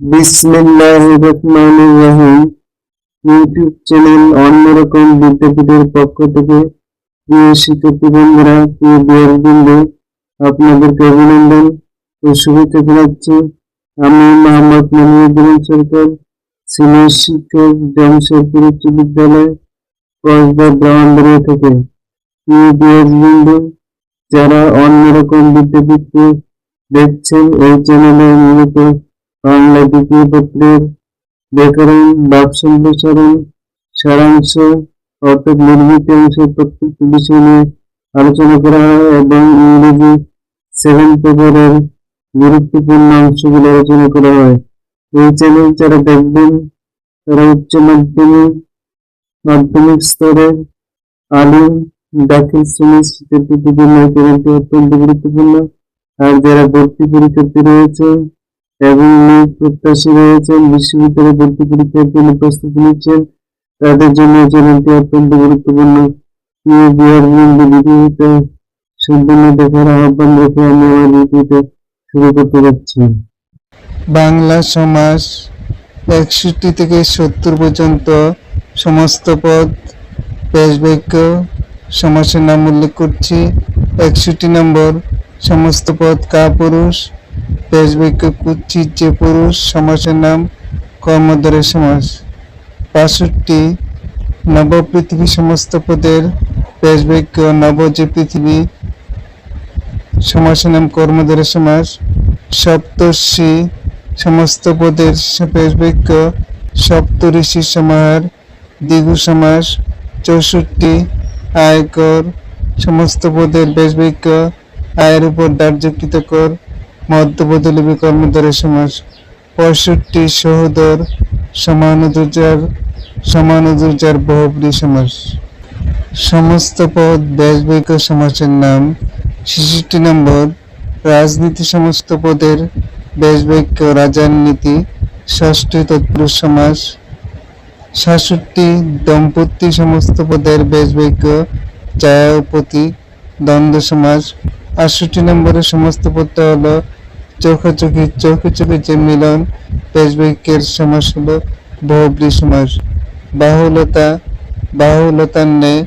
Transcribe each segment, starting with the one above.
বিসমিল্লাহির রহমানির রহিম। YouTube channel অন্যরকম বিদ্যাপীঠের পক্ষ থেকে প্রিয় শিক্ষার্থী বন্ধুরা প্রিয় বিহারবৃন্দ আপনাদেরকে অভিনন্দন ও শুভেচ্ছা জানাচ্ছি। আমি মোহাম্মদ মনিরুদ্দিন সরকার, সিনিয়র শিক্ষক জামশেদপুর উচ্চ বিদ্যালয়, কসবা ব্রাহ্মণবাড়িয়া থেকে। প্রিয় বিহারবৃন্দ যারা অন্যরকম বিদ্যাপীঠকে দেখছেন, এই চ্যানেলে মূলত বাংলা দ্বিতীয় পত্রের ব্যাকরণ, বাক সম্প্রসারণ, সারাংশ, অর্থাৎ নির্মিত অংশের প্রত্যেকটি বিষয় নিয়ে আলোচনা করা হয় এবং ইংরেজি সেভেন পেপারের গুরুত্বপূর্ণ অংশগুলো আলোচনা করা হয়। এই চ্যানেল যারা দেখবেন, তারা উচ্চ মাধ্যমিক মাধ্যমিক স্তরের আলিম, দাখিল শ্রেণির শিক্ষার্থীদের জন্য চ্যানেলটি অত্যন্ত গুরুত্বপূর্ণ। আর যারা ভর্তি পরীক্ষার্থী রয়েছে এবং নিয়োগ প্রত্যাশী রয়েছেন বিশ্ববিদ্যালয়ে ভর্তি পরীক্ষার জন্য প্রস্তুতি নিচ্ছেন। তাদের জন্য চ্যানেলটি অত্যন্ত গুরুত্বপূর্ণ। প্রিয় সম্পূর্ণ দেখার আহ্বান শুরু করতে যাচ্ছি। বাংলা সমাস একষট্টি থেকে সত্তর পর্যন্ত সমস্ত পদ পেশ বাক্য সমাসের নাম উল্লেখ করছি। একষট্টি নম্বর, সমস্ত পদ কা পুরুষ পেশ বাক্য কুচ্ছিত যে পুরুষ সমাসের নাম কর্মদ্বারের সমাস বাষট্টি নব পৃথিবী সমস্ত পদের পেশ বাক্য নব যে পৃথিবী সমাসের নাম কর্মদ্বারের সমাস সপ্তর্ষি সমস্ত পদের পেশ বাক্য সপ্তঋষি সমাহার দ্বিগু সমাস চৌষট্টি আয়কর সমস্ত পদের বেশ বাক্য আয়ের উপর দার্যকৃত কর। মধ্যপদলিপি কর্মদ্বারের সমাস পঁয়ষট্টি সহোদর সমানুদুর্জার সমানুদুর্জার বহুব্রী সমাস সমস্ত পদ ব্যাস বাক্য সমাসের নাম। ছেষট্টি নম্বর, রাজনীতি সমস্ত পদের বেশ বাক্য রাজার নীতি। ষষ্ঠী তৎপুরুষ সমাস সাতষট্টি দম্পতি সমস্ত পদের বেশ বাক্য ছায়াপতি দ্বন্দ্ব সমাস আটষট্টি নম্বরের সমস্ত পদটা হলো। চোখাচোখি চোখে চোখে যে মিলন বেশ বাক্যের সমাস হলো বহুব্রী সমাস। বাহুলতা, বাহুলতার ন্যায়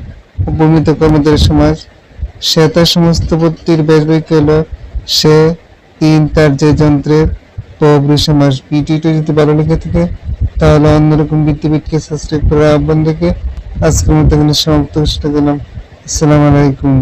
উপমিত কর্মদের সমাস। শ্বেতা সমস্ত পত্তির বেশ বাক্য হলো, সে, তিন তার যে যন্ত্রের বহুব্রী সমাস। ভিডিওটা যদি ভালো লেগে থাকে, তাহলে অন্যরকম বিদ্যাপীঠকে সাবস্ক্রাইব করার আহ্বান রেখে আজকের মতো এখানে সমাপ্ত ঘোষণা দিলাম আসসালামু আলাইকুম।